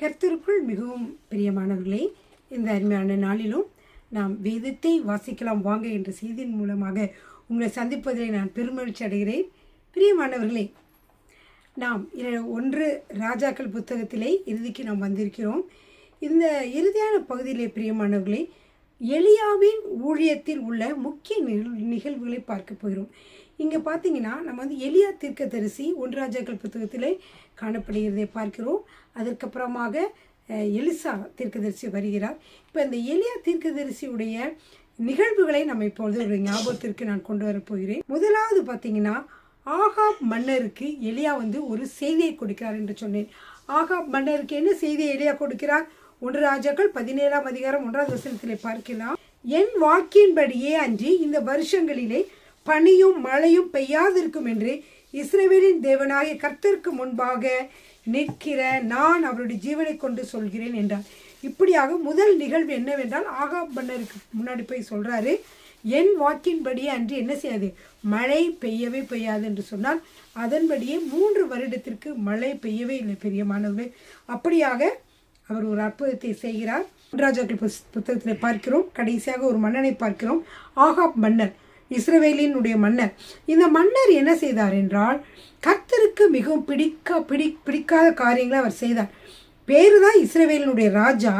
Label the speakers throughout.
Speaker 1: கர்த்தருக்குள் மிகவும் பிரியமானவர்களே இந்த அருமையான நாளிலும் நாம் வேதத்தை வாசிக்கலாம் வாங்க என்ற செய்தியின் மூலமாக உங்களை சந்திப்பதில் நான் பெருமகிழ்ச்சி அடைகிறேன். பிரியமானவர்களே நாம் ஒன்று ராஜாக்கள் புத்தகத்திலே இறுதிக்கு நாம் வந்திருக்கிறோம். இந்த இறுதியான பகுதியிலே பிரியமானவர்களே எலியாவின் ஊழியத்தில் உள்ள முக்கிய நிகழ்வுகளை பார்க்க போகிறோம். இங்கே பார்த்தீங்கன்னா நம்ம வந்து எளியா தீர்க்கதரிசி ஒன்று ராஜாக்கள் புத்தகத்திலே காணப்படுகிறதை பார்க்கிறோம். அதற்கப்புறமாக எலிசா தீர்க்கதரிசி வருகிறார். இப்போ இந்த எளியா தீர்க்கதரிசியுடைய நிகழ்வுகளை நம்ம இப்பொழுது ஒரு ஞாபகத்திற்கு நான் கொண்டு வரப்போகிறேன் முதலாவது பார்த்தீங்கன்னா ஆகாப் மன்னருக்கு எலியா வந்து ஒரு செய்தியை கொடுக்கிறார் என்று சொன்னேன். ஆகாப் மன்னருக்கு என்ன செய்தியை எலியா கொடுக்கிறார்? ஒன்று ராஜாக்கள் பதினேழாம் அதிகாரம் ஒன்றாவது வசனத்திலே பார்க்கலாம். என் வாக்கின்படியே அன்றி இந்த வருஷங்களிலே பனியும் மழையும் பெய்யாதிருக்கும் என்று இஸ்ரேவேலின் தேவனாகிய கர்த்தருக்கு முன்பாக நிற்கிற நான் அவருடைய ஜீவனை கொண்டு சொல்கிறேன் என்றார். இப்படியாக முதல் நிகழ்வு என்னவென்றால் ஆகாப் மன்னருக்கு முன்னாடி போய் சொல்றாரு என் வாக்கின்படியே அன்று என்ன செய்யாது? மழை பெய்யவே பெய்யாது என்று சொன்னால் அதன்படியே மூன்று வருடத்திற்கு மழை பெய்யவே இல்லை பெரியமானவர்களே அப்படியாக அவர் ஒரு அற்புதத்தை செய்கிறார். ராஜாக்கள் புஸ்- புத்தகத்தில் பார்க்கிறோம் கடைசியாக ஒரு மன்னனை பார்க்கிறோம் ஆகாப் மன்னர். இஸ்ரவேலினுடைய மன்னர். இந்த மன்னர் என்ன செய்தார் என்றால் கர்த்தருக்கு மிகவும் பிடிக்க பிடி பிடிக்காத காரியங்களை அவர் செய்தார். பேரு தான் இஸ்ரவேலினுடைய ராஜா.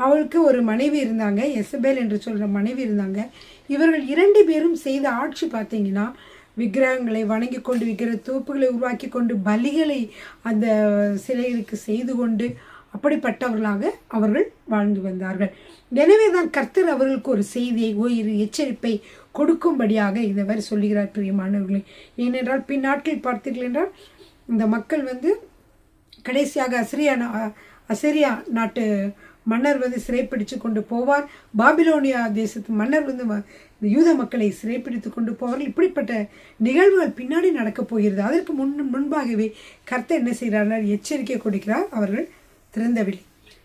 Speaker 1: அவளுக்கு ஒரு மனைவி இருந்தாங்க எசபேல் என்று சொல்கிற மனைவி இருந்தாங்க. இவர்கள் இரண்டு பேரும் செய்த ஆட்சி பார்த்தீங்கன்னா விக்கிரகங்களை வணங்கி கொண்டு விக்கிர தோப்புகளை உருவாக்கி கொண்டு பலிகளை அந்த சிலைகளுக்கு செய்து கொண்டு அப்படிப்பட்டவர்களாக அவர்கள் வாழ்ந்து வந்தார்கள். எனவே தான் கர்த்தர் அவர்களுக்கு ஒரு செய்தியை ஒரு எச்சரிப்பை கொடுக்கும்படியாக இந்தவர் சொல்லுகிறார் பிரியமானவர்களே. ஏனென்றால் பின்னாட்கள் பார்த்தீர்கள் என்றால் இந்த மக்கள் வந்து கடைசியாக அசிரியா நா- அசிரியா நாட்டு மன்னர் வந்து சிறைப்பிடித்து கொண்டு போவார். பாபிலோனியா தேசத்து மன்னர் வந்து யூத மக்களை சிறைப்பிடித்து கொண்டு போவார்கள். இப்படிப்பட்ட நிகழ்வுகள் பின்னாடி நடக்கப் போகிறது. அதற்கு முன் முன்பாகவே கர்த்தர் என்ன செய்கிறார் எச்சரிக்கை கொடுக்கிறார். அவர்கள் திறந்தவில்லை.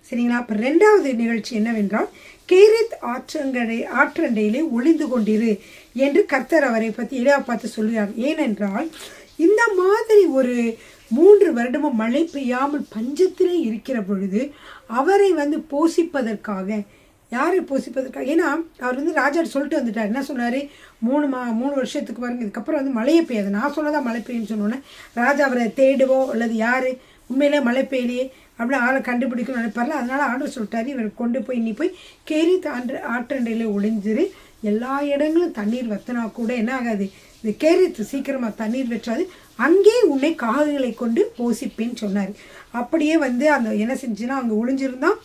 Speaker 1: சரிங்களா? அப்போ ரெண்டாவது நிகழ்ச்சி என்னவென்றால் கீரித் ஆற்றங்கடை ஆற்றண்டையிலே ஒளிந்து கொண்டிரு என்று கர்த்தர் அவரை பற்றி எளியா பார்த்து சொல்கிறார் ஏனென்றால் இந்த மாதிரி ஒரு மூன்று வருடமும் மழை பெய்யாமல் பஞ்சத்திலே இருக்கிற பொழுது அவரை வந்து போஷிப்பதற்காக யாரை போஷிப்பதற்காக ஏன்னா அவர் வந்து ராஜா சொல்லிட்டு வந்துட்டார். என்ன சொன்னார்? மூணு மா மூணு வருஷத்துக்கு பாருங்க இதுக்கப்புறம் வந்து மழையே பெய்யாது. நான் சொன்னதான் மழை பெய்யும்னு சொன்னோன்னே ராஜா அவரை தேடுவோ அல்லது யார்? உண்மையிலே மழை பெய்யலையே. அப்படின்னு ஆளை கண்டுபிடிக்கணும்னு நினைப்பார்ல அதனால ஆண்டவர் சொல்லிட்டாரு இவர் கொண்டு போய் நீ போய் கேரி தாண்டு ஆற்றண்டையில் ஒளிஞ்சிரு. எல்லா இடங்களும் தண்ணீர் வத்தினா கூட என்ன ஆகாது. இந்த கேரித்து சீக்கிரமாக தண்ணீர் வெற்றாது. அங்கே உன்னை காகங்களை கொண்டு போசிப்பேன்னு சொன்னார். அப்படியே வந்து அந்த என்ன செஞ்சுன்னா அங்கே ஒளிஞ்சிருந்தான்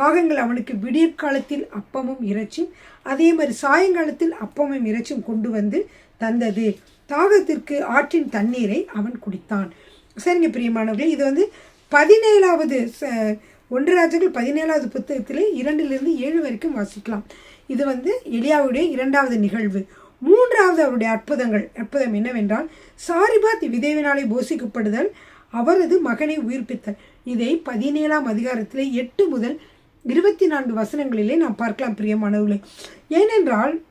Speaker 1: காகங்கள் அவனுக்கு விடியற்காலத்தில் அப்பமும் இறைச்சும் அதே மாதிரி சாயங்காலத்தில் அப்பமும் இறைச்சும் கொண்டு வந்து தந்தது. தாகத்திற்கு ஆற்றின் தண்ணீரை அவன் குடித்தான். சரிங்க பிரியமானவர்களே இது வந்து பதினேழாவது ச- ஒன்று ராஜர்கள் பதினேழாவது புத்தகத்திலே இரண்டிலிருந்து ஏழு வரைக்கும் வாசிக்கலாம். இது வந்து எலியாவுடைய இரண்டாவது நிகழ்வு. மூன்றாவது அவருடைய அற்புதங்கள் அற்புதம் என்னவென்றால் சாரிபாத் விதைவினாலே போஷிக்கப்படுதல் அவரது மகனை உயிர்ப்பித்தல். இதை பதினேழாம் அதிகாரத்திலே எட்டு முதல் இருபத்தி நான்கு வசனங்களிலே நாம் பார்க்கலாம் பிரியமானவர்களே. ஏனென்றால்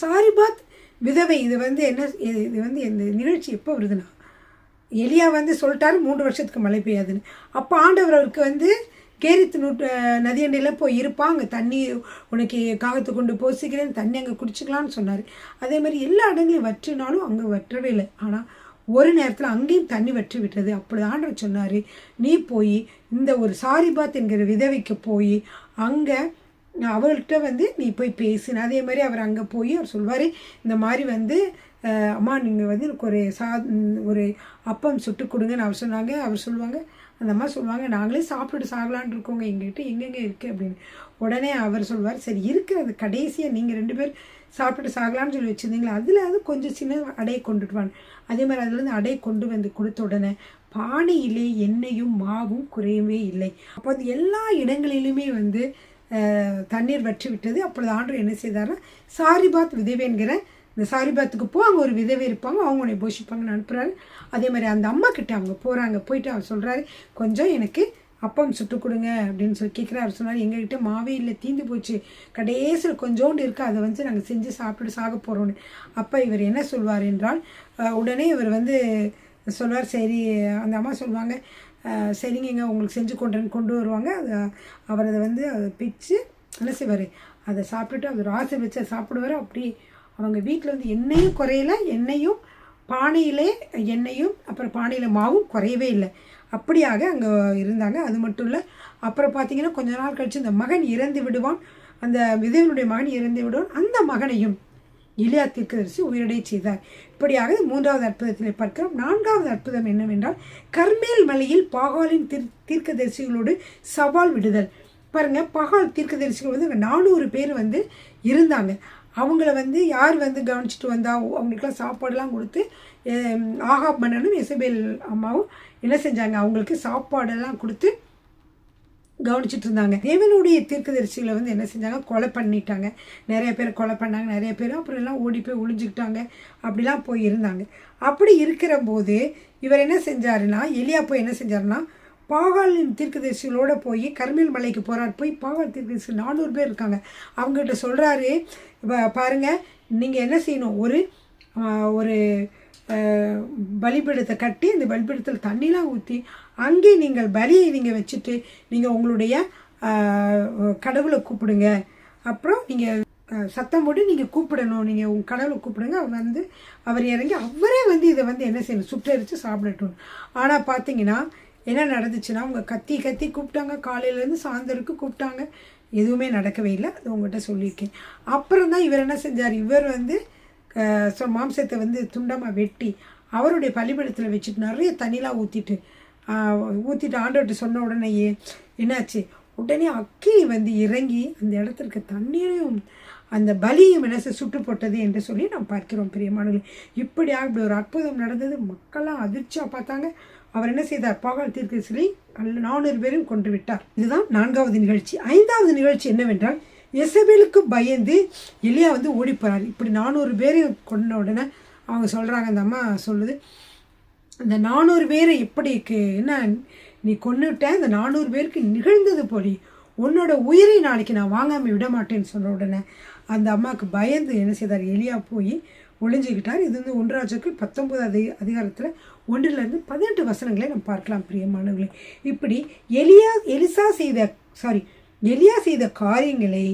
Speaker 1: சாரிபாத் விதவை இது வந்து என்ன இது இது வந்து இந்த நிகழ்ச்சி எப்போ வருதுன்னா எலியா வந்து சொல்லிட்டாரு மூன்று வருஷத்துக்கு மழை பெய்யாதுன்னு. அப்போ ஆண்டவர் அவருக்கு வந்து கேரித்து நூற்று நதியண்டையில் போய் இருப்பான் அங்கே தண்ணி உனக்கு காகத்தை கொண்டு போசிக்கிறேன் தண்ணி அங்கே குடிச்சிக்கலான்னு சொன்னார். அதே மாதிரி எல்லா இடங்களையும் வற்றினாலும் அங்கே வற்றவே இல்லை. ஆனால் ஒரு நேரத்தில் அங்கேயும் தண்ணி வற்றி விட்டது. அப்படி ஆண்டவர் சொன்னார் நீ போய் இந்த ஒரு சாரிபாத் என்கிற விதவைக்கு போய் அங்கே அவர்கிட்ட வந்து நீ போய் பேசுன அதே மாதிரி அவர் அங்கே போய் அவர் சொல்வார் இந்த மாதிரி வந்து அம்மா நீங்கள் வந்து எனக்கு ஒரு சா ஒரு அப்பம் சுட்டு கொடுங்கன்னு அவர் சொன்னாங்க. அவர் சொல்லுவாங்க அந்த அம்மா சொல்லுவாங்க நாங்களே சாப்பிட்டுட்டு சாகலான்னு இருக்கோங்க. எங்ககிட்ட எங்கெங்கே இருக்குது அப்படின்னு. உடனே அவர் சொல்வார் சரி இருக்கிறது கடைசியாக நீங்கள் ரெண்டு பேர் சாப்பிட்டுட்டு சாகலான்னு சொல்லி வச்சுருந்தீங்களா? அதில் அது கொஞ்சம் சின்ன அடையை கொண்டுட்டு வாங்க அதே மாதிரி அதுலேருந்து அடையை கொண்டு வந்து கொடுத்த உடனே பானையிலே எண்ணெயும் மாவும் குறையவே இல்லை. அப்போ அது எல்லா இடங்களிலுமே வந்து தண்ணீர் வற்றி விட்டது. அப்பொழுது ஆண்டவர் என்ன செய்தார்னா சாரிபாத் விதவை என்கிற இந்த சாரிபாத்துக்கு போ அங்கே ஒரு விதவை இருப்பாங்க. அவங்க உன்னை போஷிப்பாங்கன்னு அனுப்புகிறாரு அதே மாதிரி அந்த அம்மா கிட்ட அவங்க போகிறாங்க போயிட்டு அவர் சொல்கிறாரு கொஞ்சம் எனக்கு அப்பம் சுட்டு கொடுங்க அப்படின்னு சொல்லி கேட்குறாரு அவர் சொன்னார் எங்ககிட்ட மாவே இல்லை தீந்து போச்சு. கடைசியில் கொஞ்சோண்டு இருக்குது அதை வந்து நாங்கள் செஞ்சு சாப்பிட்டு சாக போகிறோன்னு அப்போ இவர் என்ன சொல்வார் என்றால் உடனே இவர் வந்து சொல்வார் சரி அந்த அம்மா சொல்லுவாங்க சரிங்க இங்கே உங்களுக்கு செஞ்சு கொண்டு கொண்டு வருவாங்க. அது அவர் அதை வந்து அதை பிச்சு என்ன செய்வார்? அதை சாப்பிட்டுட்டு அவர் ஆசை வச்சு சாப்பிடுவார். அப்படி அவங்க வீட்டில் வந்து எண்ணெயும் குறையல எண்ணெயும் பானையிலே எண்ணெயும் அப்புறம் பானையில் மாவும் குறையவே இல்லை. அப்படியாக அங்கே இருந்தாங்க. அது மட்டும் இல்லை அப்புறம் பார்த்தீங்கன்னா கொஞ்ச நாள் கழித்து இந்த மகன் இறந்து விடுவான். அந்த விதவனுடைய மகன் இறந்து விடுவான். அந்த மகனையும் எளியா தீர்க்கதரிசி உயிரிடை செய்தார். இப்படியாக மூன்றாவது அற்புதத்தில் பார்க்கிறோம். நான்காவது அற்புதம் என்னவென்றால் கர்மேல் மலையில் பாகாலின் தீர் தீர்க்கதரிசிகளோடு சவால் விடுதல். பாருங்க பகால் தீர்க்கதரிசிகள் வந்து நானூறு பேர் வந்து இருந்தாங்க. அவங்கள வந்து யார் வந்து கவனிச்சிட்டு வந்தா அவங்களுக்குலாம் சாப்பாடுலாம் கொடுத்து ஹம், ஆகாப் மன்னனும் எசபேல் அம்மாவும் என்ன செஞ்சாங்க? அவங்களுக்கு சாப்பாடெல்லாம் கொடுத்து கவனிச்சுட்டு இருந்தாங்க. தேவனுடைய தீர்க்கதரிசிகளை வந்து என்ன செஞ்சாங்க? கொலை பண்ணிட்டாங்க. நிறைய பேர் கொலை பண்ணாங்க நிறைய பேர். அப்புறம் எல்லாம் ஓடி போய் ஒழிஞ்சுக்கிட்டாங்க அப்படிலாம் போய் இருந்தாங்க அப்படி இருக்கிற போது இவர் என்ன செஞ்சாருன்னா எலியா போய் என்ன செஞ்சாருன்னா பாகாலின் தீர்க்கதரிசிகளோட போய் கர்மேல் மலைக்கு போகிறார் போய் பாகால் தீர்க்கதரிசி நானூறு பேர் இருக்காங்க. அவங்ககிட்ட சொல்கிறாரு பாருங்கள் நீங்கள் என்ன செய்யணும்? ஒரு ஒரு பலிபீடத்தை கட்டி அந்த பலிபீடத்தில் தண்ணிலாம் ஊற்றி அங்கே நீங்கள் பலியை நீங்கள் வச்சுட்டு நீங்கள் உங்களுடைய கடவுளை கூப்பிடுங்க. அப்புறம் நீங்கள் சத்தம் போட்டு நீங்கள் கூப்பிடணும். நீங்கள் உங்கள் கடவுளை கூப்பிடுங்க. அவர் வந்து அவர் இறங்கி அவரே வந்து இதை வந்து என்ன செய்யணும்? சுட்டரித்து சாப்பிடட்டும். ஆனால் பார்த்தீங்கன்னா என்ன நடந்துச்சுன்னா அவங்க கத்தி கத்தி கூப்பிட்டாங்க. காலையிலேருந்து சாயந்தரக்கு கூப்பிட்டாங்க. எதுவுமே நடக்கவே இல்லை. அது உங்கள்கிட்ட சொல்லியிருக்கேன். அப்புறம் தான் இவர் என்ன செஞ்சார்? இவர் வந்து ஸோ மாம்சத்தை வந்து துண்டமாக வெட்டி அவருடைய பலிபடத்தில் வச்சுட்டு நிறைய தண்ணிலாம் ஊற்றிட்டு ஊற்றிட்டு ஆண்டவர்கிட்ட சொன்ன உடனேயே என்னாச்சு? உடனே அக்கினி வந்து இறங்கி அந்த இடத்திற்கு தண்ணீரையும் அந்த பலியும் என்ன சுட்டு போட்டது என்று சொல்லி நாம் பார்க்கிறோம் பிரியமானவர்களே இப்படியாக இப்படி ஒரு அற்புதம் நடந்தது. மக்கள்லாம் அதிர்ச்சியாக பார்த்தாங்க. அவர் என்ன செய்தார்? பாகால் தீர்க்க சிலை நானூறு பேரும் கொண்டு விட்டார். இதுதான் நான்காவது நிகழ்ச்சி. ஐந்தாவது நிகழ்ச்சி என்னவென்றால் எசபேலுக்கு பயந்து எலியா வந்து ஓடி போறார். இப்படி நானூறு பேரை கொண்ட உடனே அவங்க சொல்கிறாங்க அந்த அம்மா சொல்லுது அந்த நானூறு பேரை எப்படி என்ன நீ கொண்டுட்ட அந்த நானூறு பேருக்கு நிகழ்ந்தது போலி. உன்னோட உயிரை நாளைக்கு நான் வாங்காமல் விட மாட்டேன்னு சொன்ன உடனே அந்த அம்மாவுக்கு பயந்து என்ன செய்தார்? எலியா போய் ஒளிஞ்சுக்கிட்டார் இது வந்து ஒன்றாச்சுக்கு பத்தொன்பது அதி அதிகாரத்தில் ஒன்றிலிருந்து பதினெட்டு வசனங்களை நம்ம பார்க்கலாம் பிரியமானவர்களே. இப்படி எலியா எலிசா செய்த சாரி எலியா செய்த காரியங்களை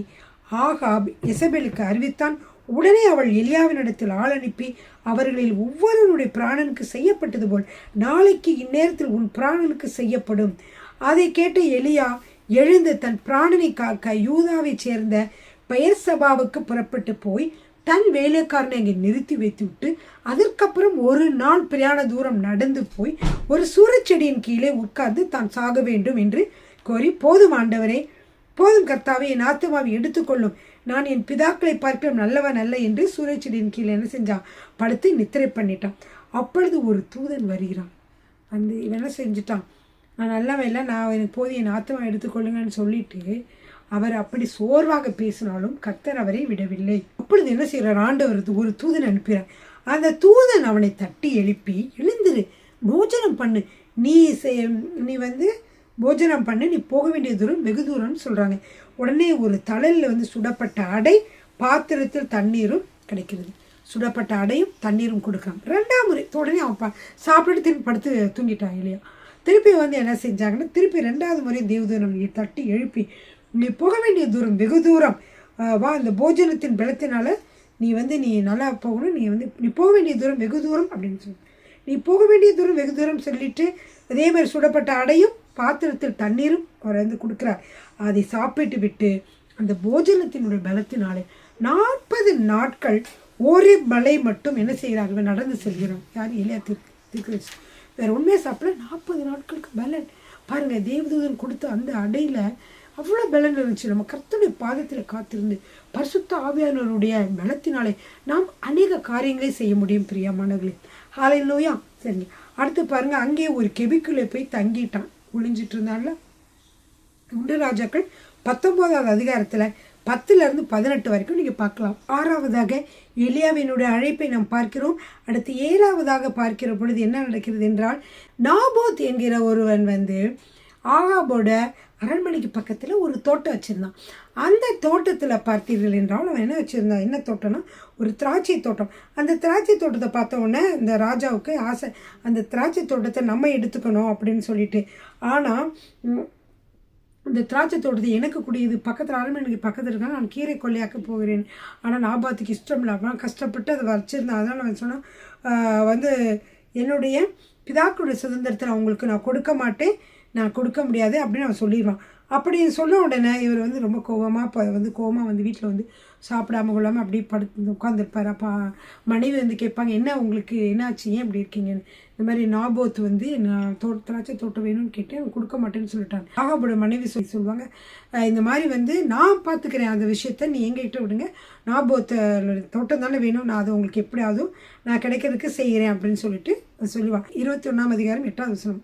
Speaker 1: ஆகாப் இசபெலுக்கு அறிவித்தான். உடனே அவள் எலியாவினிடத்தில் ஆள் அனுப்பி அவர்களில் ஒவ்வொருவருடைய பிராணனுக்கு செய்யப்பட்டது போல் நாளைக்கு இந்நேரத்தில் உன் பிராணனுக்கு செய்யப்படும். அதை கேட்ட எலியா எழுந்து தன் பிராணனை காக்க யூதாவைச் சேர்ந்த பெயர் சபாவுக்கு புறப்பட்டு போய் தன் வேலைக்காரனை அங்கே நிறுத்தி வைத்து விட்டு அதற்கப்புறம் ஒரு நாள் பிரயாண தூரம் நடந்து போய் ஒரு சூரச்செடியின் கீழே உட்கார்ந்து தான் சாக வேண்டும் என்று கோரி போதும் ஆண்டவரே போதும் கர்த்தாவே என் ஆத்துமாவை எடுத்துக்கொள்ளும். நான் என் பிதாக்களை பார்க்கலாம் நல்லவன் அல்ல என்று சூரியச்செடியின் கீழே என்ன செஞ்சான்? படுத்து நித்திரை பண்ணிட்டான். அப்பொழுது ஒரு தூதன் வருகிறான். வந்து இவன் என்ன செஞ்சுட்டான்? நான் நல்லவன் இல்லை நான் எனக்கு போதும் என் ஆத்மா எடுத்துக்கொள்ளுங்கன்னு சொல்லிட்டு அவர் அப்படி சோர்வாக பேசினாலும் கர்த்தர் அவரை விடவில்லை. அப்பொழுது என்ன செய்கிறார்? ஆண்டவர் ஒரு தூதன் அனுப்புகிறார். அந்த தூதன் அவனை தட்டி எழுப்பி எழுந்துரு போஜனம் பண்ணு. நீ செ- நீ வந்து போஜனம் பண்ணி நீ போக வேண்டிய தூரம் வெகு தூரம்னு சொல்கிறாங்க உடனே ஒரு தழலில் வந்து சுடப்பட்ட அடை பாத்திரத்தில் தண்ணீரும் கிடைக்கிறது. சுடப்பட்ட அடையும் தண்ணீரும் கொடுக்குறாங்க ரெண்டாம் முறை. உடனே அவன் பா சாப்பிட்டுட்டு திருப்பி படுத்து தூங்கிட்டான் இல்லையா? திருப்பி வந்து என்ன செஞ்சாங்கன்னா திருப்பி ரெண்டாவது முறை தேவதூரம் தட்டி எழுப்பி நீ போக வேண்டிய தூரம் வெகு தூரம். வா இந்த போஜனத்தின் பலத்தினால நீ வந்து நீ நல்லா போகணும். நீ வந்து நீ போக வேண்டிய தூரம் வெகு தூரம் அப்படின்னு சொல்லி நீ போக வேண்டிய தூரம் வெகு தூரம் சொல்லிட்டு அதே மாதிரி சுடப்பட்ட அடையும் பாத்திரத்தில் தண்ணீரும் அவர் வந்து கொடுக்குறார். அதை சாப்பிட்டு விட்டு அந்த போஜனத்தினுடைய பலத்தினாலே நாற்பது நாட்கள் ஒரே மலை மட்டும் என்ன செய்கிறார்கள் நடந்து செல்கிறோம் யார்? இல்லையா திருக்கு திருக்கு வேற உண்மையை சாப்பிடல. நாற்பது நாட்களுக்கு பலன். பாருங்கள் தேவதூதன் கொடுத்த அந்த அடையில் அவ்வளோ பலன் இருந்துச்சு. நம்ம கர்த்தனுடைய பாதத்தில் காத்திருந்து பரிசுத்த ஆவியானவருடைய பலத்தினாலே நாம் அநேக காரியங்களை செய்ய முடியும் பிரியமானவர்களே. ஹாலையிலோயா சரிங்க. அடுத்து பாருங்கள் அங்கே ஒரு கெபிக்குள்ளே போய் தங்கிட்டான். ஒளிஞ்சிட்டு இருந்தான்ல உண்டு ராஜாக்கள் பத்தொன்பதாவது அதிகாரத்தில் பத்துலேருந்து பதினெட்டு வரைக்கும் நீங்கள் பார்க்கலாம். ஆறாவதாக எலியாவினுடைய அழைப்பை நாம் பார்க்கிறோம். அடுத்து ஏழாவதாக பார்க்கிற பொழுது என்ன நடக்கிறது என்றால் நாபோத் என்கிற ஒருவன் வந்து ஆகாபோட அரண்மனைக்கு பக்கத்தில் ஒரு தோட்டம் வச்சுருந்தான். அந்த தோட்டத்தில் பார்த்தீர்கள் என்றால் அவன் என்ன வச்சுருந்தான்? என்ன தோட்டம்னா ஒரு திராட்சை தோட்டம். அந்த திராட்சை தோட்டத்தை பார்த்த உடனே இந்த ராஜாவுக்கு ஆசை. அந்த திராட்சை தோட்டத்தை நம்ம எடுத்துக்கணும் அப்படின்னு சொல்லிட்டு. ஆனால் இந்த திராட்சை தோட்டத்தை எனக்கு கூடியது. பக்கத்தில் அரண்மனைக்கு பக்கத்தில் இருக்கா நான் கீரை கொள்ளையாக்க போகிறேன். ஆனால் நாபாத்துக்கு இஷ்டம் இல்லாமல் கஷ்டப்பட்டு அதை வச்சிருந்தேன். அதனால் நான் சொன்னால் வந்து என்னுடைய பிதாக்களுடைய சுதந்திரத்தை அவங்களுக்கு நான் கொடுக்க மாட்டேன். நான் கொடுக்க முடியாது அப்படின்னு அவன் சொல்லிடுவான். அப்படி சொன்ன உடனே இவர் வந்து ரொம்ப கோவமாக இப்போ வந்து கோவமாக வந்து வீட்டில் வந்து சாப்பிடாம கொள்ளாமல் அப்படியே படுத்து உட்காந்துருப்பார் அப்போ மனைவி வந்து கேட்பாங்க என்ன உங்களுக்கு என்னாச்சு? ஏன் இப்படி இருக்கீங்கன்னு? இந்த மாதிரி நாபோத் வந்து நான் தோ திராட்சை தோட்டம் வேணும்னு கேட்டு கொடுக்க மாட்டேன்னு சொல்லிட்டாங்க. ஆகாபோட மனைவி சொல்லி சொல்லுவாங்க இந்த மாதிரி வந்து நான் பார்த்துக்கிறேன் அந்த விஷயத்த நீ எங்ககிட்ட விடுங்க. நாபோத்த தோட்டம் தானே வேணும். நான் அதை உங்களுக்கு எப்படியாவது நான் கிடைக்கிறதுக்கு செய்கிறேன் அப்படின்னு சொல்லிட்டு சொல்லுவாங்க இருபத்தி ஒன்றாம் அதிகாரம் எட்டாவது வசனம்.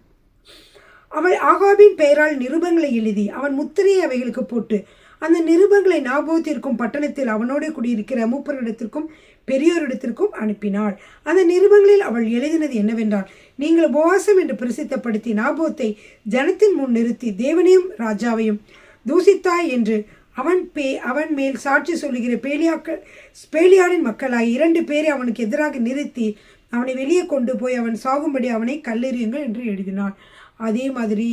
Speaker 1: அவள் ஆகாபின் பெயரால் நிருபங்களை எழுதி அவன் முத்திரையை அவைகளுக்கு போட்டு அந்த நிருபங்களை நாபோத்திற்கும் பட்டணத்தில் அவனோடு குடியிருக்கிற மூப்பரிடத்திற்கும் பெரியோரிடத்திற்கும் அனுப்பினாள். அந்த நிருபங்களில் அவள் எழுதினது என்னவென்றால் நீங்கள் உபவாசம் என்று பிரசித்தப்படுத்தி நாபோத்தை ஜனத்தின் முன் நிறுத்தி தேவனையும் ராஜாவையும் தூசித்தாய் என்று அவன் பே அவன் மேல் சாட்சி சொல்லுகிற பேலியாக்கள் பேலியாளின் மக்களாய் இரண்டு பேரை அவனுக்கு எதிராக நிறுத்தி அவனை வெளியே கொண்டு போய் அவன் சாகும்படி அவனை கல்லெறியுங்கள் என்று எழுதினான் அதே மாதிரி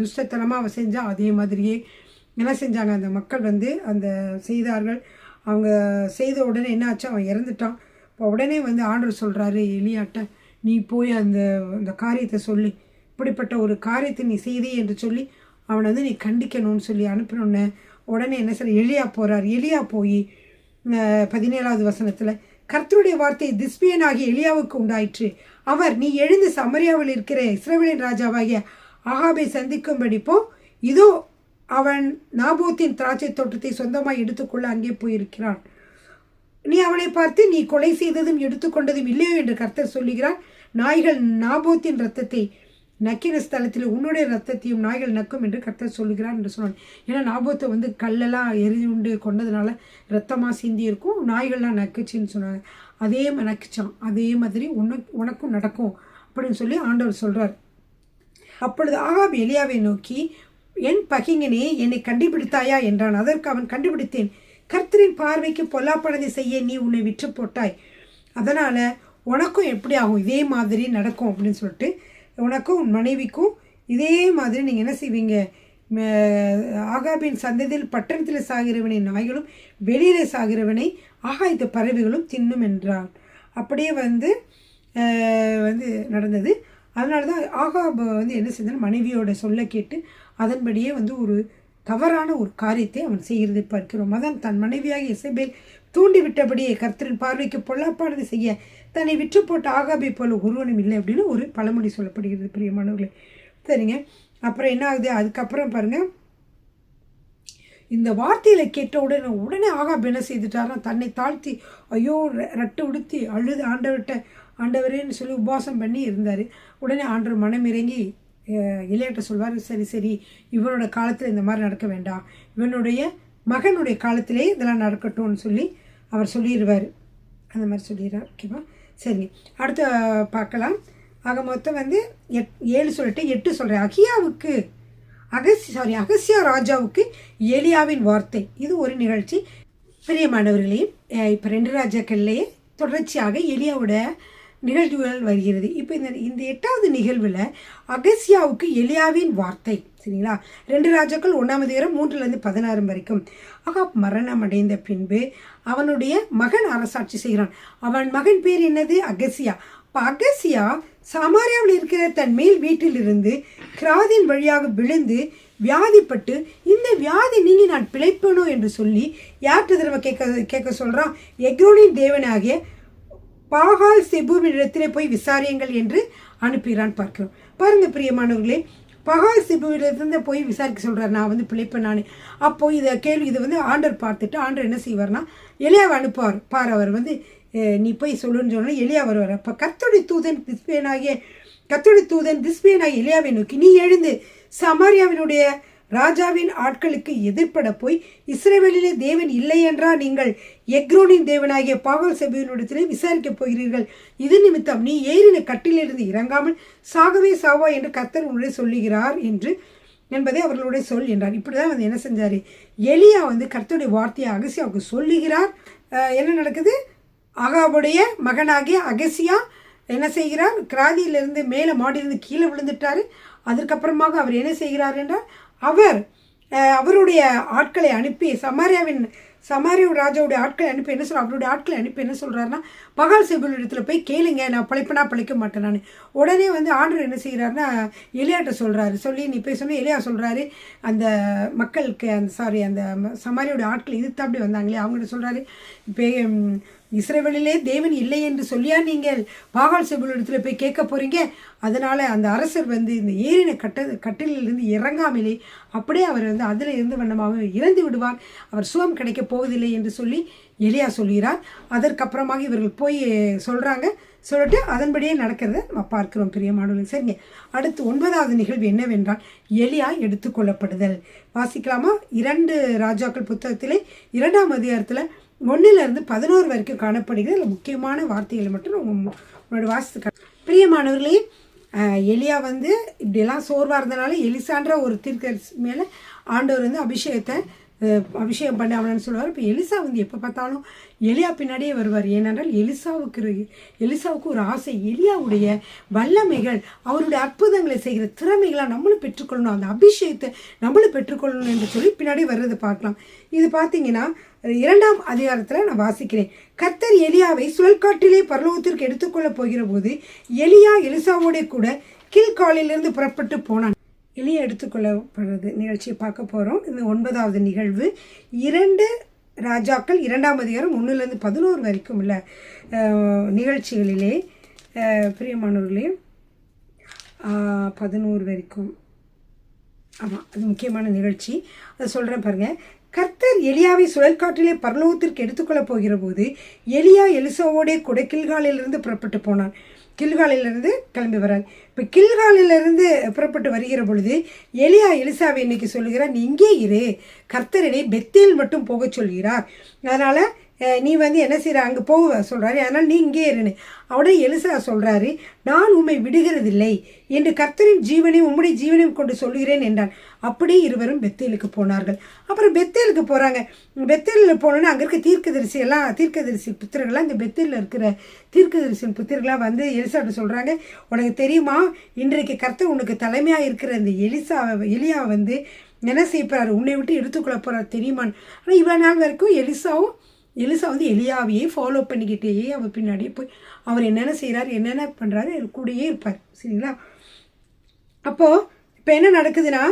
Speaker 1: துஷ்டத்தனமாக அவன் செஞ்சால் அதே மாதிரியே என்ன செஞ்சாங்க? அந்த மக்கள் வந்து அந்த செய்தார்கள். அவங்க செய்த உடனே என்ன ஆச்சு? அவன் இறந்துட்டான். இப்போ உடனே வந்து ஆண்டர் சொல்கிறாரு எலியாட்ட நீ போய் அந்த அந்த காரியத்தை சொல்லி. இப்படிப்பட்ட ஒரு காரியத்தை நீ செய்தே என்று சொல்லி அவனை வந்து நீ கண்டிக்கணும்னு சொல்லி அனுப்பினோடனே உடனே என்ன சார் எளியா போகிறார் எலியா போய் பதினேழாவது வசனத்தில் கர்த்தருடைய வார்த்தை திஸ்பியனாகி எலியாவுக்கு உண்டாயிற்று. அவர் நீ எழுந்து சமரியாவில் இருக்கிற இஸ்ரவேலின் ராஜாவாகிய ஆகாபை சந்திக்கும்படி போ. இதோ அவன் நாபோத்தின் திராட்சை தோட்டத்தை சொந்தமாக எடுத்துக்கொள்ள அங்கே போயிருக்கிறான். நீ அவனை பார்த்து நீ கொலை செய்ததும் எடுத்துக்கொண்டதும் இல்லையோ? என்று கர்த்தர் சொல்லுகிறார். நாய்கள் நாபோத்தின் ரத்தத்தை நக்கின ஸ்தலத்தில் உன்னுடைய ரத்தத்தையும் நாய்கள் நக்கும் என்று கர்த்தர் சொல்லுகிறார் என்று சொன்னான். ஏன்னா நாபோத்தை வந்து கல்லெல்லாம் எரிஞ்சு உண்டு கொண்டதுனால ரத்தமாக சிந்தி இருக்கும் நாய்கள்லாம் நக்குச்சின்னு சொன்னாங்க. அதே ம- அதே மாதிரி உனக்கு உனக்கும் நடக்கும் அப்படின்னு சொல்லி ஆண்டவர் சொல்கிறார் அப்பொழுது ஆகாப் எலியாவை நோக்கி என் பகிங்கனே என்னை கண்டுபிடித்தாயா? என்றான். அதற்கு அவன் கண்டுபிடித்தேன். கர்த்தரின் பார்வைக்கு பொல்லாப்பனதை செய்ய நீ உன்னை விற்று போட்டாய். அதனால் உனக்கும் எப்படி ஆகும்? இதே மாதிரி நடக்கும். அப்படின்னு சொல்லிட்டு உனக்கும் உன் மனைவிக்கும் இதே மாதிரி நீங்கள் என்ன செய்வீங்க? ஆகாபின் சந்ததியில் பட்டணத்தில் சாகிறவனை நாய்களும் வெளியிலே சாகிறவனை ஆகாயத்து பறவைகளும் தின்னும் என்றான். அப்படியே வந்து வந்து நடந்தது. அதனால தான் ஆகாப் வந்து என்ன செஞ்சான் மனைவியோட சொல்ல கேட்டு அதன்படியே வந்து ஒரு தவறான ஒரு காரியத்தை அவன் செய்கிறதை பார்க்கிறோம். அதான் தன் மனைவியாக இசைபேல் தூண்டிவிட்டபடியே கர்த்தரின் பார்வைக்கு பொல்லாப்பானது செய்ய தன்னை விற்று போட்ட ஆகாபை போல ஒருவனும் இல்லை அப்படின்னு ஒரு பழமொழி சொல்லப்படுகிறது பிரியமானவர்களே. சரிங்க. அப்புறம் என்ன ஆகுது? அதுக்கப்புறம் பாருங்கள் இந்த வார்த்தையில் கேட்ட உடனே உடனே ஆகாப் என்ன செய்துட்டாரா தன்னை தாழ்த்தி ஐயோ ர- ரட்டு உடுத்தி அழுது ஆண்டவர்கிட்ட ஆண்டவரேன்னு சொல்லி உபவாசம் பண்ணி இருந்தார். உடனே ஆண்டவர் மனம் இறங்கி அஹ், சொல்வார் சரி சரி இவனோட காலத்தில் இந்த மாதிரி நடக்க வேண்டாம். இவனுடைய மகனுடைய காலத்திலே இதெல்லாம் நடக்கட்டும்னு சொல்லி அவர் சொல்லிடுவார் அந்த மாதிரி சொல்லிடுறார் ஓகேவா? சரி அடுத்து பார்க்கலாம். ஆக மொத்தம் வந்து எட் ஏழு சொல்லிட்டு எட்டு சொல்கிறேன் அகியாவுக்கு அகசி சாரி அகசியா ராஜாவுக்கு எலியாவின் வார்த்தை. இது ஒரு நிகழ்ச்சி. பிரியமானவர்களே இப்போ ரெண்டு ராஜாக்கள்லேயே தொடர்ச்சியாக எலியாவோட நிகழ்வுகள் வருகிறது. இப்போ இந்த இந்த எட்டாவது நிகழ்வில் அகசியாவுக்கு எலியாவின் வார்த்தை சரிங்களா? ரெண்டு ராஜாக்கள் ஒன்றாம் அதிகாரம் மூன்றுலேருந்து பதினாறு வரைக்கும். ஆகாப் மரணம் அடைந்த பின்பு அவனுடைய மகன் அரசாட்சி செய்கிறான். அவன் மகன் பேர் என்னது? அகசியா இப்போ அகசியா சமாரியாவில் இருக்கிற தன் மேல் வீட்டிலிருந்து கிராதின் வழியாக விழுந்து வியாதிப்பட்டு இந்த வியாதி நீங்கி நான் பிழைப்பனோ என்று சொல்லி யார்கிட்ட தடவை கேட்க கேட்க சொல்கிறான் எக்ரோனின் தேவனாகிய பாகால் செபுவினிடத்திலே போய் விசாரியுங்கள் என்று அனுப்புகிறான் பார்க்கிறோம். பாருங்க பிரியமானவர்களே பகால் சிபுவிடத்திலிருந்து போய் விசாரிக்க சொல்கிறார் நான் வந்து பிழைப்பேன் நான். அப்போது இதை கேள்வி இதை வந்து ஆண்டர் பார்த்துட்டு ஆண்டர் என்ன செய்வார்னா எளியாவை அனுப்புவார். பார் அவர் வந்து நீ போய் சொல்லுன்னு சொன்னால் எலியா வருவார். அப்போ கர்த்தருடைய தூதன் திஸ்பேனாகிய கர்த்தருடைய தூதன் திஸ்பேனாகிய எலியாவை நோக்கி நீ எழுந்து சமாரியாவினுடைய ராஜாவின் ஆட்களுக்கு எதிர்ப்பட போய் இஸ்ரேவேலிலே தேவன் இல்லை என்றால் நீங்கள் எக்ரோனின் தேவனாகிய பாவல் செபியினிடத்திலே விசாரிக்கப் போகிறீர்கள். இது நிமித்தம் நீ ஏறின கட்டிலிருந்து இறங்காமல் சாகவே சாவா என்று கர்த்தர் உன்னுடைய சொல்லுகிறார் என்று என்பதை அவர்களுடைய சொல் என்றார். இப்படி தான் வந்து என்ன செஞ்சார்? எலியா வந்து கர்த்தருடைய வார்த்தையை அகசியாவுக்கு சொல்லுகிறார். என்ன நடக்குது? ஆகாவுடைய மகனாகிய அகசியா என்ன செய்கிறார்? கிராதியிலிருந்து மேலே மாடியிலிருந்து கீழே விழுந்துட்டார். அதற்கப்புறமாக அவர் என்ன செய்கிறார் என்றால் அவர் அவருடைய ஆட்களை அனுப்பி சமாரியாவின் சமாரிய ராஜாவுடைய ஆட்களை அனுப்பி என்ன சொல்ற அவருடைய ஆட்களை அனுப்பி என்ன சொல்கிறாருன்னா பகால் செபுல் இடத்துல போய் கேளுங்க நான் பழைப்பனா பழைக்க மாட்டேன் நான். உடனே வந்து ஆண்டவர் என்ன செய்கிறாருன்னா எலியாட்ட சொல்கிறாரு சொல்லி நீ போய் சொன்ன எலியா சொல்கிறாரு அந்த மக்களுக்கு அந்த சாரி அந்த சமாரியோட ஆட்கள் எதிர்த்து அப்படி வந்தாங்களே அவங்ககிட்ட சொல்கிறாரு இப்போ இஸ்ரவேலிலே தேவன் இல்லை என்று சொல்லியா நீங்கள்? பாகால் செபுலிடத்தில் போய் கேட்க போகிறீங்க அதனால் அந்த அரசர் வந்து இந்த ஏறின கட்ட கட்டிலிருந்து இறங்காமலே அப்படியே அவர் வந்து அதில் இருந்து வண்ணமாக இறந்து விடுவார். அவர் சுகம் கிடைக்க போவதில்லை என்று சொல்லி எளியா சொல்கிறார். அதற்கப்புறமாக இவர்கள் போய் சொல்கிறாங்க சொல்லிட்டு அதன்படியே நடக்கிறத நம்ம பார்க்கிறோம் பெரிய மாணவர்கள் சரிங்க. அடுத்து ஒன்பதாவது நிகழ்வு என்னவென்றால் எலியா எடுத்துக்கொள்ளப்படுதல் வாசிக்கலாமா? இரண்டு ராஜாக்கள் புத்தகத்திலே இரண்டாம் அதிகாரத்தில் ஒன்றிலிருந்து பதினோரு வரைக்கும் காணப்படுகிறது. முக்கியமான வார்த்தைகளை மட்டும் உங்களோட வாசித்து பிரியமானவர்களே ஆஹ், எலியா வந்து இப்படியெல்லாம் சோர்வாக இருந்தனால எலிசான்ற ஒரு தீர்க்கதரிசி மேலே ஆண்டவர் வந்து அபிஷேகத்தை அபிஷேகம் பண்ண அவனு சொல்லுவார். இப்போ எலிசா வந்து எப்போ பார்த்தாலும் எலியா பின்னாடியே வருவார். ஏனென்றால் எலிசாவுக்கு எலிசாவுக்கு ஒரு ஆசை. எலியாவுடைய வல்லமைகள் அவருடைய அற்புதங்களை செய்கிற திறமைகளை நம்மளும் பெற்றுக்கொள்ளணும். அந்த அபிஷேகத்தை நம்மளும் பெற்றுக்கொள்ளணும் என்று சொல்லி பின்னாடி வர்றதை பார்க்கலாம். இது பார்த்தீங்கன்னா இரண்டாம் அதிகாரத்தில் நான் வாசிக்கிறேன். கர்த்தர் எலியாவை சுழற்காட்டிலே பரலோகத்திற்கு எடுத்துக்கொள்ளப் போகிற போது எலியா எலிசாவோட கூட கீழ்காலிலிருந்து புறப்பட்டு போனான். எளிய எடுத்துக்கொள்ளப்படுறது நிகழ்ச்சியை பார்க்க போகிறோம் இந்த ஒன்பதாவது நிகழ்வு இரண்டு ராஜாக்கள் இரண்டாம் அதிகாரம் ஒன்றுலேருந்து பதினோரு வரைக்கும் உள்ள நிகழ்ச்சிகளிலே பிரியமானவர்களே பதினோரு வரைக்கும். ஆமாம் அது முக்கியமான நிகழ்ச்சி. அதை சொல்கிறேன் பாருங்கள் கர்த்தர் எலியாவை சுழற்காற்றிலே பரலோகத்திற்கு எடுத்துக்கொள்ளப் போகிற போது எலியா எலிசாவோடே கூட புறப்பட்டு போனான். கில்காலிலிருந்து கிளம்பி வரார். இப்போ கில்காலிலிருந்து புறப்பட்டு வருகிற பொழுது எலியா எலிசாவை இன்னைக்கு சொல்லுகிறார் நீ இங்கே இரு. கர்த்தரனை பெத்தேல் மட்டும் போகச் சொல்கிறார். அதனால் நீ வந்து என்ன செய்கிற அங்கே போக சொல்கிறாரு அதனால் நீ இங்கே இருன்னு அவனே எலிசா சொல்கிறாரு நான் உம்மை விடுகிறதில்லை என்று கர்த்தரின் ஜீவனையும் உம்முடைய ஜீவனையும் கொண்டு சொல்கிறேன் என்றான். அப்படியே இருவரும் பெத்தேலுக்கு போனார்கள். அப்புறம் பெத்தேலுக்கு போகிறாங்க பெத்தேலில் போனோன்னா அங்கே இருக்க தீர்க்கதரிசி எல்லாம் தீர்க்கதரிசி புத்திரர்கள்லாம் இங்கே பெத்தேலில் இருக்கிற தீர்க்கதரிசி புத்திரர்களாக வந்து எலிசாட்ட சொல்கிறாங்க உனக்கு தெரியுமா? இன்றைக்கு கர்த்தர் உனக்கு தலைமையாக இருக்கிற இந்த எலிசாவை எலியா வந்து என்ன செய்யப்படுறாரு உன்னை விட்டு எடுத்துக்கொள்ள போகிறார் தெரியுமான்னு. ஆனால் இவ்வளோ நாள் வரைக்கும் எலிசாவும் எலிசா வந்து எலியாவையே ஃபாலோ பண்ணிக்கிட்டே அவர் பின்னாடியே போய் அவர் என்னென்ன செய்கிறாரு என்னென்ன பண்ணுறாரு அவர் கூடயே இருப்பார். சரிங்களா? அப்போது இப்போ என்ன நடக்குதுன்னா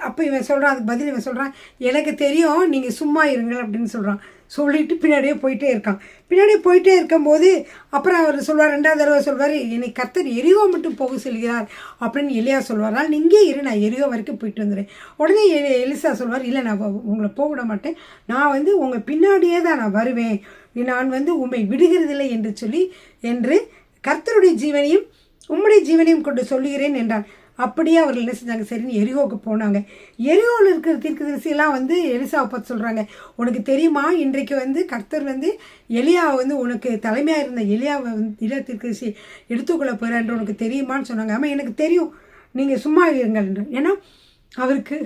Speaker 1: அப்போ இவன் சொல்கிறான் அதுக்கு பதில் இவன் சொல்கிறான் எனக்கு தெரியும் நீங்கள் சும்மா இருங்கள் அப்படின்னு சொல்கிறான் சொல்லிட்டு பின்னாடியே போயிட்டே இருக்கான். பின்னாடியே போயிட்டே இருக்கும்போது அப்புறம் அவர் சொல்வார் ரெண்டாவது தடவை சொல்வார் என்னை கர்த்தர் எரியோ மட்டும் போக சொல்கிறார் அப்படின்னு எலியா சொல்வார். நான் இங்கே இரு நான் எரியோ வரைக்கும் போயிட்டு வந்துடுறேன் உடனே எலி- எலிசா சொல்வார் இல்லை நான் உங்களை போக விட மாட்டேன். நான் வந்து உங்கள் பின்னாடியே தான் நான் வருவேன். நான் வந்து உண்மை விடுகிறதில்லை என்று சொல்லி என்று கர்த்தருடைய ஜீவனையும் உம்முடைய ஜீவனையும் கொண்டு சொல்லுகிறேன் என்றான். அப்படியே அவர்கள் என்ன செஞ்சாங்க? சரின்னு எரிகோவுக்கு போனாங்க. எரிகோவில் இருக்கிற தீர்க்கதரிசியெல்லாம் வந்து எலிசாவை பார்த்து சொல்கிறாங்க உனக்கு தெரியுமா? இன்றைக்கு வந்து கர்த்தர் வந்து எலியாவை வந்து உனக்கு தலைமையாக இருந்த எலியாவை வந்து இளைய தீர்க்கதரிசி எடுத்துக்கொள்ள போகிறான்ற உனக்கு தெரியுமான்னு சொன்னாங்க. ஆமாம் எனக்கு தெரியும். நீங்கள் சும்மா இருங்கள் என்று. ஏன்னா அவருக்கு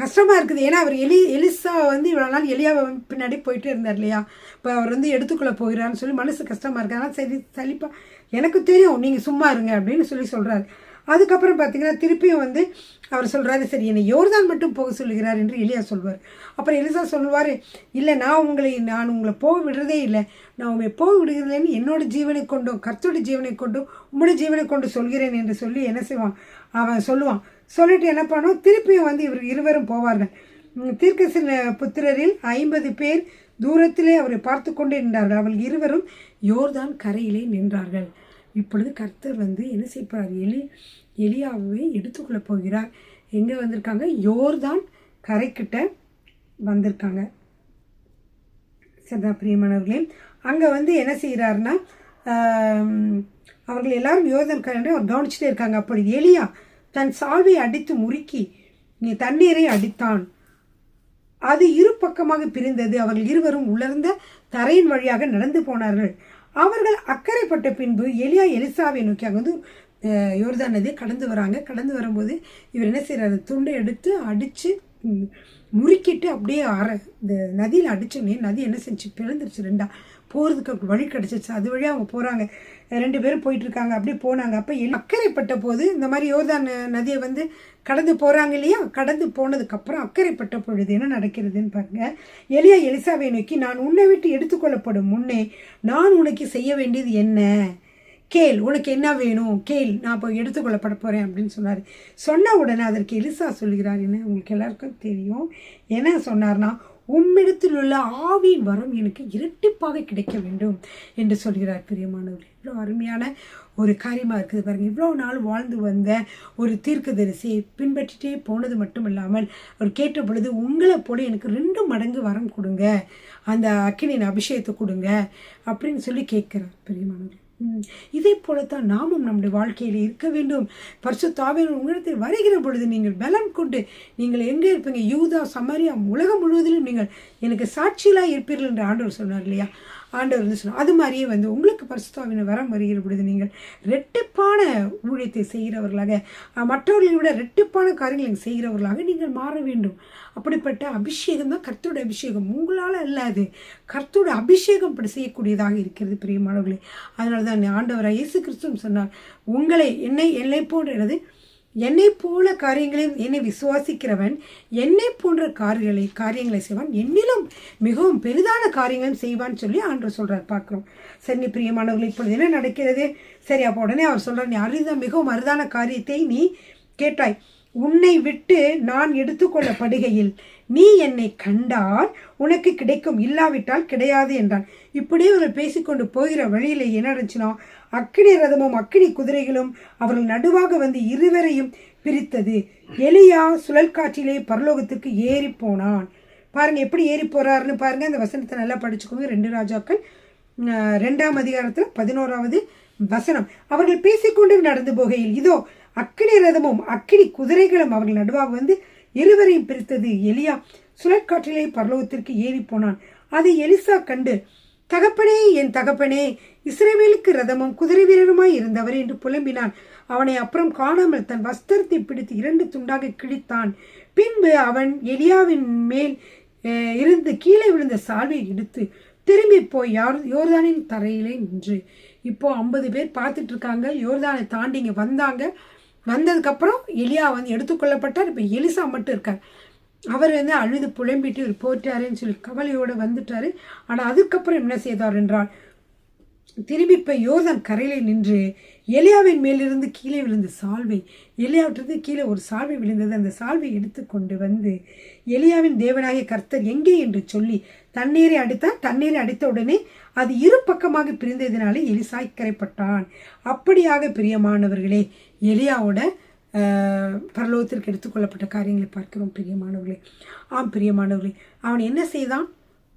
Speaker 1: கஷ்டமாக இருக்குது. ஏன்னா அவர் எலி எலிசா வந்து இவ்வளோ நாள் எலியாவை பின்னாடி போயிட்டே இருந்தார் இல்லையா? இப்போ அவர் வந்து எடுத்துக்கொள்ள போகிறான்னு சொல்லி மனசு கஷ்டமாக இருக்கு. ஆனால் சரி சளிப்பாக எனக்கு தெரியும் நீங்கள் சும்மா இருங்க அப்படின்னு சொல்லி சொல்கிறாரு அதுக்கப்புறம் பார்த்தீங்கன்னா திருப்பியும் வந்து அவர் சொல்கிறாரு சரி என்னை யோர்தான் மட்டும் போக சொல்லுகிறார் என்று எலியா சொல்வார். அப்புறம் எலிசா சொல்வார் இல்லை நான் உங்களை நான் உங்களை போக விடுறதே இல்லை. நான் உங்களை போக விடுகிறதில்லைன்னு என்னோட ஜீவனை கொண்டும் கர்த்தோட ஜீவனை கொண்டும் உங்களோட ஜீவனை கொண்டு சொல்கிறேன் என்று சொல்லி என்ன செய்வான்? அவன் சொல்லுவான். சொல்லிட்டு என்ன பண்ணுவோம் திருப்பியும் வந்து இவர் இருவரும் போவார்கள். உம், புத்திரரில் ஐம்பது பேர் தூரத்திலே அவரை பார்த்து கொண்டே நின்றார்கள். அவள் இருவரும் யோர்தான் கரையிலே நின்றார்கள். இப்பொழுது கர்த்தர் வந்து என்ன செய்கிறார் எலி எலியாவை எடுத்துக்கொள்ளப் போகிறார். எங்கே வந்திருக்காங்க? யோர்தான் கரைக்கிட்ட வந்திருக்காங்க. சதா பிரியமானவர்களே அங்கே வந்து என்ன செய்கிறாருன்னா அவர்கள் எல்லாரும் யோதன் கரண்டு அவர் கவனிச்சுட்டே இருக்காங்க. அப்படி எலியா தன் சால்வை அடித்து முறுக்கி நீ தண்ணீரை அடித்தான். அது இரு பக்கமாக பிரிந்தது. அவர்கள் இருவரும் உலர்ந்த தரையின் வழியாக நடந்து போனார்கள். அவர்கள் அக்கறைப்பட்ட பின்பு எலியா எலிசாவை நோக்கி அங்கே வந்து யோர்தான் நதியை கடந்து வராங்க. கடந்து வரும்போது இவர் என்ன செய்கிறாரு துண்டை எடுத்து அடித்து முறுக்கிட்டு அப்படியே அற இந்த நதியில் அடித்தோடனே நதி என்ன செஞ்சு பிளந்துருச்சு ரெண்டா. போகிறதுக்கு வழி கிடச்சிச்சு அது வழியாக அவங்க போகிறாங்க ரெண்டு பேரும் போயிட்டுருக்காங்க. அப்படியே போனாங்க. அப்போ அக்கறைப்பட்ட போது இந்த மாதிரி யோர்தான் நதியை வந்து கடந்து போகிறாங்க இல்லையா? கடந்து போனதுக்கப்புறம் அக்கறைப்பட்ட பொழுது என்ன நடக்கிறதுன்னு பாருங்க. எலியா எலிசாவை நோக்கி நான் உன்னை விட்டு எடுத்துக்கொள்ளப்படும் முன்னே நான் உனக்கு செய்ய வேண்டியது என்ன? கேள் உனக்கு என்ன வேணும்? கேள் நான் இப்போ எடுத்துக்கொள்ளப்பட போகிறேன் அப்படின்னு சொன்னார். சொன்ன உடனே அதற்கு எலிசா சொல்கிறார். என்ன? உங்களுக்கு எல்லாருக்கும் தெரியும். என்ன சொன்னார்னா உம்மிடத்தில் உள்ள ஆவியின் வரம் எனக்கு இரட்டிப்பாக கிடைக்க வேண்டும் என்று சொல்கிறார் பிரியமானவர். இவ்வளோ அருமையான ஒரு காரியமாக இருக்குது பாருங்கள் இவ்வளோ நாள் வாழ்ந்து வந்த ஒரு தீர்க்கதரிசியை பின்பற்றிட்டே போனது மட்டும் இல்லாமல் அவர் கேட்ட பொழுது உங்களை போல எனக்கு ரெண்டு மடங்கு வரம் கொடுங்க. அந்த அக்கினியின் அபிஷேகத்தை கொடுங்க. அப்படின்னு சொல்லி கேட்குறார் பிரியமானவர். இதே போலத்தான் நாமும் நம்முடைய வாழ்க்கையில் இருக்க வேண்டும். பரிசுத்தாவியர் உங்களிடத்தில் வருகிற பொழுது நீங்கள் பலம் கொண்டு நீங்கள் எங்கே இருப்பீங்க? யூதா சமரியா உலகம் முழுவதிலும் நீங்கள் எனக்கு சாட்சியெல்லாம் இருப்பீர்கள் என்று ஆண்டவர் சொன்னார் இல்லையா? ஆண்டவர் வந்து சொன்னார். அது மாதிரியே வந்து உங்களுக்கு பரிசுத்தாவின வரம் வருகிற பொழுது நீங்கள் ரெட்டிப்பான ஊழியத்தை செய்கிறவர்களாக மற்றவர்களை விட ரெட்டிப்பான காரியங்களை செய்கிறவர்களாக நீங்கள் மாற வேண்டும். அப்படிப்பட்ட அபிஷேகம் தான் கர்த்தருடைய அபிஷேகம். உங்களால் அல்லாது கர்த்தருடைய அபிஷேகம் இப்படி செய்யக்கூடியதாக இருக்கிறது பிரியமானவர்களே. அதனால தான் ஆண்டவராக இயேசு கிறிஸ்துவும் சொன்னார் உங்களை என்னை என்னை போன்றது என்னை போல காரியங்களையும் என்னை விசுவாசிக்கிறவன் என்னை போன்ற காரியங்களை காரியங்களை செய்வான். என்னிலும் மிகவும் பெரிதான காரியங்களும் செய்வான்னு சொல்லி அன்று சொல்றார். பார்க்குறோம். சரி பிரியமானவர்கள் இப்பொழுது என்ன நடக்கிறது? சரி அப்போ உடனே அவர் சொல்றார் நீ அரித மிகவும் அரிதான காரியத்தை நீ கேட்டாய். உன்னை விட்டு நான் எடுத்துக்கொள்ளப்படுகையில் நீ என்னை கண்டால் உனக்கு கிடைக்கும் இல்லாவிட்டால் கிடையாது என்றான். இப்படியே இவர்கள் பேசிக்கொண்டு போகிற வழியில் என்ன நடந்துச்சுன்னா அக்கினி ரதமும் அக்கினி குதிரைகளும் அவர்கள் நடுவாக வந்து இருவரையும் பிரித்தது. எலியா சுழல் காற்றிலே பரலோகத்துக்கு ஏறி போனான். பாருங்க எப்படி ஏறி போறாருன்னு பாருங்க. அந்த வசனத்தை நல்லா படிச்சுக்கோங்க. ரெண்டு ராஜாக்கள் ரெண்டாம் அதிகாரத்தில் பதினோராவது வசனம். அவர்கள் பேசிக்கொண்டு நடந்து போகையில் இதோ அக்கினி ரதமும் அக்கினி குதிரைகளும் அவர்கள் நடுவாக வந்து இருவரையும் பிரித்தது எலியா. சுழற்காற்றிலே பரலோகத்திற்கு ஏறி போனான். அதை எலிசா கண்டு தகப்பனே என் தகப்பனே இஸ்ரேவேலுக்கு ரதமும் குதிரை வீரருமாய் இருந்தவர் என்று புலம்பினான். அவனை அப்புறம் காணாமல் தன் வஸ்திரத்தை பிடித்து இரண்டு துண்டாக கிழித்தான். பின்பு அவன் எலியாவின் மேல் இருந்து கீழே விழுந்த சால்வை எடுத்து திரும்பி போய் யார் யோர்தானின் தரையிலே நின்று. இப்போ ஐம்பது பேர் பார்த்துட்டு இருக்காங்க. யோர்தானை தாண்டிங்க வந்தாங்க. வந்ததுக்கப்புறம் எலியா வந்து எடுத்துக்கொள்ளப்பட்டார். இப்போ எலிசா மட்டும் இருக்கார். அவர் வந்து அழுது புலம்பிட்டு இவர் போட்டாருன்னு சொல்லி கவலையோடு வந்துட்டாரு. ஆனால் அதுக்கப்புறம் என்ன செய்தார் என்றால் திரும்பி இப்போ யோதன் கரையில் நின்று எலியாவின் மேலிருந்து கீழே விழுந்த சால்வை எலியாவிட்டிருந்து கீழே ஒரு சால்வை விழுந்தது. அந்த சால்வை எடுத்துக்கொண்டு வந்து எலியாவின் தேவனாகிய கர்த்தர் எங்கே என்று சொல்லி தண்ணீரை அடித்தான் தண்ணீரை அடித்த உடனே அது இரு பக்கமாக பிரிந்ததினாலே எலிசாய் கரைப்பட்டான். அப்படியாக பிரியமானவர்களே எலியாவோட பரலோகத்திற்கு எடுத்துக்கொள்ளப்பட்ட காரியங்களை பார்க்கிறோம் பிரியமானவர்களே. ஆம் பிரியமானவர்களே. அவன் என்ன செய்தான்?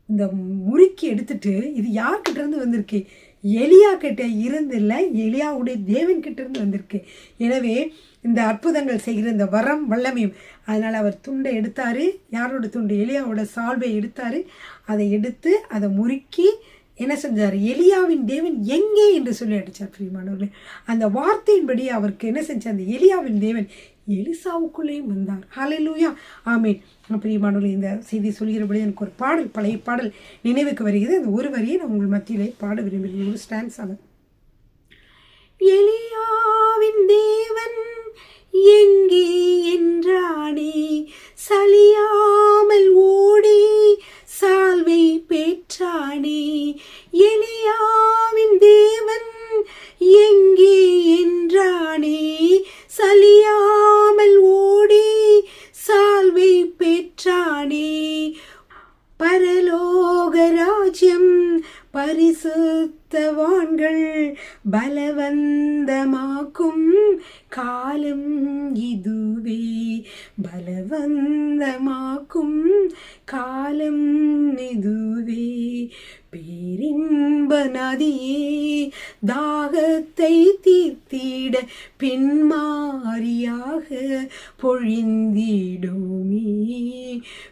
Speaker 1: இந்த முறுக்கி எடுத்துட்டு இது யார்கிட்ட இருந்து வந்திருக்கு? எலியா கிட்ட இருந்து இல்லை எலியாவுடைய தேவன் கிட்ட இருந்து வந்திருக்கு. எனவே இந்த அற்புதங்கள் செய்கிற இந்த வரம் வல்லமையும் அதனால் அவர் துண்டை எடுத்தார். யாரோட துண்டு? எலியாவோட சால்வை எடுத்தார். அதை எடுத்து அதை முறுக்கி என்ன செஞ்சார்? எலியாவின் தேவன் எங்கே என்று சொல்லி அடித்தார் பிரியமானவர்களே. அந்த வார்த்தையின்படி அவருக்கு என்ன செஞ்சார்? அந்த எலியாவின் தேவன் எலிசாவுக்குள்ளேயும் வந்தார். ஹalleluya. ஆமீன். பிரியமானவர்களே இந்த செய்தி சொல்கிறபடி எனக்கு ஒரு பாடல் பழைய பாடல் நினைவுக்கு வருகிறது. அந்த ஒரு வரியை நான் உங்கள் மத்தியிலே பாட விரும்புகிறேன். ஒரு ஸ்டான்ஸ் அவர் எலியாவின் தேவன் எங்கே என்றானே சலியாமல் ஓடி சால்வை பெற்றானே. எளியாவின் தேவன் எங்கே என்றானே சலியாமல் ஓடி சால்வை பெற்றானே. பரலோக ராஜ்யம் பரிசுத்தவான்கள் பலவந்தமாக்கும் காலம் பலவந்தமாக்கும் காலம் இதுவே பேரின்ப நதியே தாகத்தை தீர்த்திட பின்மாரியாக பொழிந்திடுமே.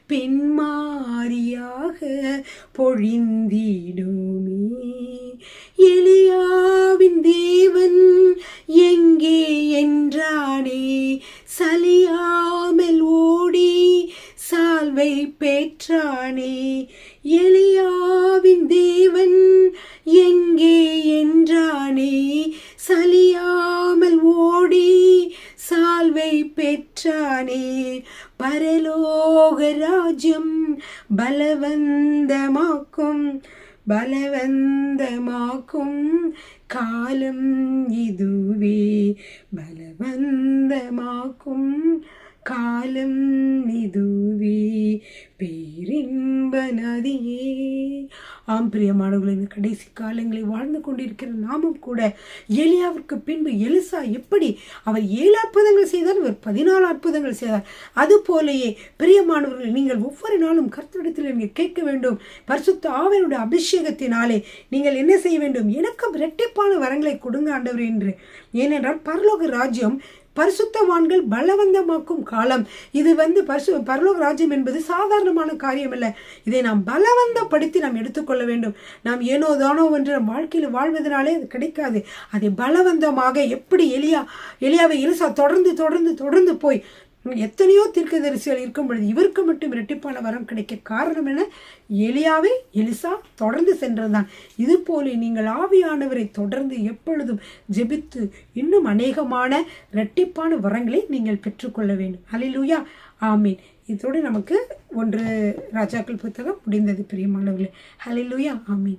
Speaker 1: பின்மாரியாக பொழிந்திடுமே. எலியாவின் தேவன் எங்கே என்றானே சலியா பெற்றானே எலியாவின் தேவன் எங்கே என்றானே சலியாமல் ஓடி சால்வை பெற்றானே. பரலோக ராஜ்யம் பலவந்தமாக்கும் பலவந்தமாக்கும் காலம் இதுவே. பலவந்தமாக்கும் காலம் இதுவே. பேரின்ப நதியே. ஆம் பிரியமானவர்களே இந்த கடைசி காலங்களை வாழ்ந்து கொண்டிருக்கிற நாமும் கூட எலியாவிற்கு பின்பு எலிசா எப்படி அவர் ஏழு அற்புதங்கள் செய்தார் இவர் பதினாலு அற்புதங்கள் செய்தார் அதுபோலேயே பிரியமானவர்கள் நீங்கள் ஒவ்வொரு நாளும் கர்த்தரிடத்தில் நீங்கள் கேட்க வேண்டும். பரிசுத்த ஆவியனுடைய அபிஷேகத்தினாலே நீங்கள் என்ன செய்ய வேண்டும்? எனக்கும் இரட்டிப்பான வரங்களை கொடுங்க ஆண்டவர் என்று. ஏனென்றால் பரலோக ராஜ்யம் பரிசுத்தவான்கள் பலவந்தமாக்கும் காலம். இது வந்து பரிசு பரலோக ராஜ்யம் என்பது சாதாரணமான காரியம் இல்லை இதை நாம் பலவந்தப்படுத்தி நாம் எடுத்துக்கொள்ள வேண்டும். நாம் ஏனோ தானோ என்று நம் வாழ்க்கையில் வாழ்வதனாலே அது கிடைக்காது. அதை பலவந்தமாக எப்படி எளியா எளியாவை இருசா தொடர்ந்து தொடர்ந்து தொடர்ந்து போய் எத்தனையோ தீர்க்கதரிசிகள் இருக்கும் பொழுது இவருக்கு மட்டும் இரட்டிப்பான வரம் கிடைக்க காரணம் என எலியாவே எலிசா தொடர்ந்து சென்றதுதான். இது போல நீங்கள் ஆவியானவரை தொடர்ந்து எப்பொழுதும் ஜெபித்து இன்னும் அநேகமான இரட்டிப்பான வரங்களை நீங்கள் பெற்றுக்கொள்ள வேண்டும். அலிலூயா ஆமீன். இதோடு நமக்கு ஒன்று ராஜாக்கள் புத்தகம் முடிந்தது பிரியமானவர்களே. ஹலிலூயா ஆமீன்.